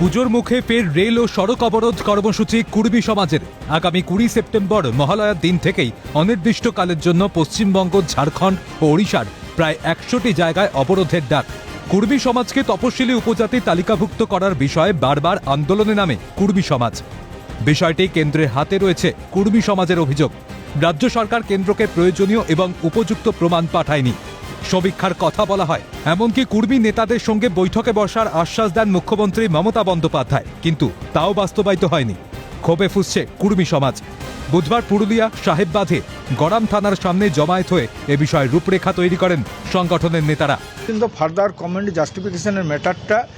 পুজোর মুখে ফের রেল ও সড়ক অবরোধ কর্মসূচি কুর্বী সমাজের। আগামী কুড়ি সেপ্টেম্বর মহালয়ার দিন থেকেই অনির্দিষ্টকালের জন্য পশ্চিমবঙ্গ, ঝাড়খণ্ড ও ওড়িশার প্রায় একশোটি জায়গায় অবরোধের ডাক। কুর্বী সমাজকে তপশিলি উপজাতি তালিকাভুক্ত করার বিষয়ে বারবার আন্দোলনে নামে কুর্বী সমাজ। বিষয়টি কেন্দ্রের হাতে রয়েছে কুর্বী সমাজের অভিযোগ। রাজ্য সরকার কেন্দ্রকে প্রয়োজনীয় এবং উপযুক্ত প্রমাণ পাঠায়নি। সমীক্ষার কথা বলা হয়। এমনকি কুর্মী নেতাদের সঙ্গে বৈঠকে বসার আশ্বাস দেন মুখ্যমন্ত্রী মমতা বন্দ্যোপাধ্যায়। কিন্তু তাও বাস্তবায়িত হয়নি। ক্ষোভে ফুসছে কুর্মী সমাজ। বুধবার পুরুলিয়া সাহেববাঁধে গরম থানার সামনে জমায়েত হয়ে এ বিষয়ে রূপরেখা তৈরি করেন সংগঠনের নেতারা। কিন্তু ফার্দার কমেন্ট জাস্টিফিকেশনের ম্যাটারটা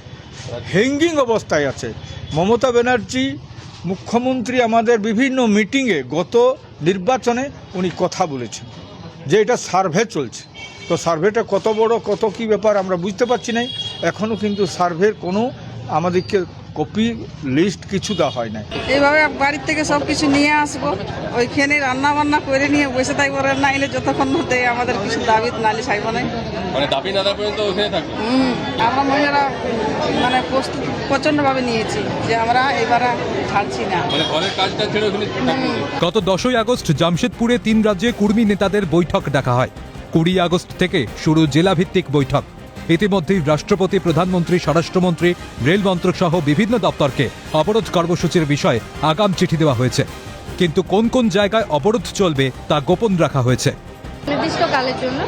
হ্যাঙ্গিং অবস্থায় আছে। মমতা ব্যানার্জি, মুখ্যমন্ত্রী আমাদের বিভিন্ন মিটিংয়ে গত নির্বাচনে উনি কথা বলেছেন যে এটা সার্ভে চলছে। তো সার্ভেটা কত বড় কত কি ব্যাপার আমরা বুঝতে পারছি না এখনও কিন্তু সার্ভের কোনো আমাদেরকে কপি লিস্ট কিছু দেওয়া হয় না এইভাবে বাড়ির থেকে সব কিছু নিয়ে আসব। ওইখানে রান্না বান্না করে নিয়ে বসে থাকব রান্না এলে যতক্ষণ দেয় আমাদের কিছু দাবি হাইব না। মানে দাবি না দেওয়া পর্যন্ত ওখানে থাকবে? আমরা মহিলারা মানে প্রস্তুত প্রচণ্ডভাবে নিয়েছি যে আমরা এবার ছাড়ছি না। মানে ঘরের কাজটা ছেড়ে গত দশই আগস্ট জামশেদপুরে তিন রাজ্যে কুর্মী নেতাদের বৈঠক ডাকা হয়। কুড়ি আগস্ট থেকে শুরু জেলাভিত্তিক বৈঠক। ইতিমধ্যেই রাষ্ট্রপতি, প্রধানমন্ত্রী, স্বরাষ্ট্রমন্ত্রী, রেল মন্ত্রক সহ বিভিন্ন দপ্তরকে অবরোধ কর্মসূচির বিষয়ে আগাম চিঠি দেওয়া হয়েছে। কিন্তু কোন কোন জায়গায় অবরোধ চলবে তা গোপন রাখা হয়েছে। নির্দিষ্ট কালের জন্য।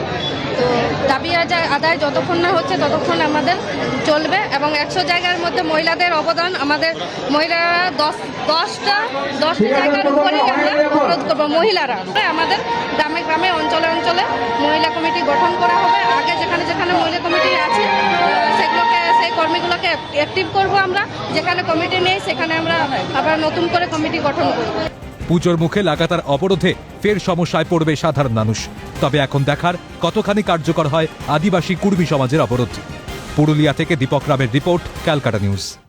তো দাবি আদায়- যতক্ষণ না হচ্ছে ততক্ষণ আমাদের চলবে এবং একশো জায়গার মধ্যে মহিলাদের অবদান আমাদের মহিলারা দশ দশটা দশটা জায়গার উপরে আমরা অবরোধ করব, মহিলারা। আমাদের গ্রামে গ্রামে, অঞ্চলে অঞ্চলে মহিলা কমিটি গঠন করা হবে। আগে যেখানে যেখানে মহিলা কমিটি আছে সেগুলোকে সেই কর্মীগুলোকে অ্যাক্টিভ করব আমরা। যেখানে কমিটি নেই, সেখানে আমরা আবার নতুন করে কমিটি গঠন করব। পুজোর মুখে লাগাতার অবরোধে ফের সমস্যায় পড়বে সাধারণ মানুষ। তবে এখন দেখার কতখানি কার্যকর হয় আদিবাসী কুর্মী সমাজের অবরোধ। পুরুলিয়া থেকে দীপক রামের রিপোর্ট, ক্যালকাটা নিউজ।